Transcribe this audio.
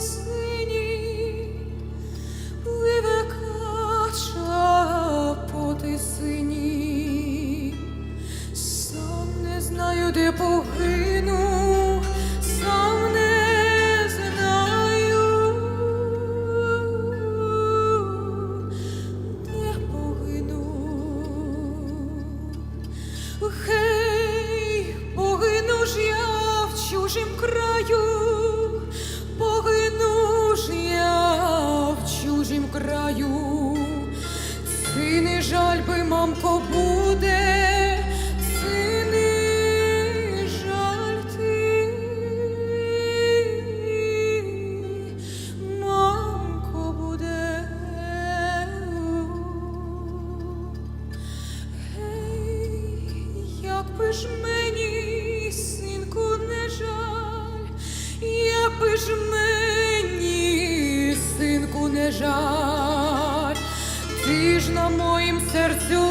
ти синій, пливе кача по. Сам не знаю, де погину, сам не знаю, де погину. Гей, погину ж я в чужім краю, жаль би, мамко, буде, сини жаль ти, буде. Як би ж мені, синку, не жаль, як би ж мені, синку, не жаль, ти ж на серцю.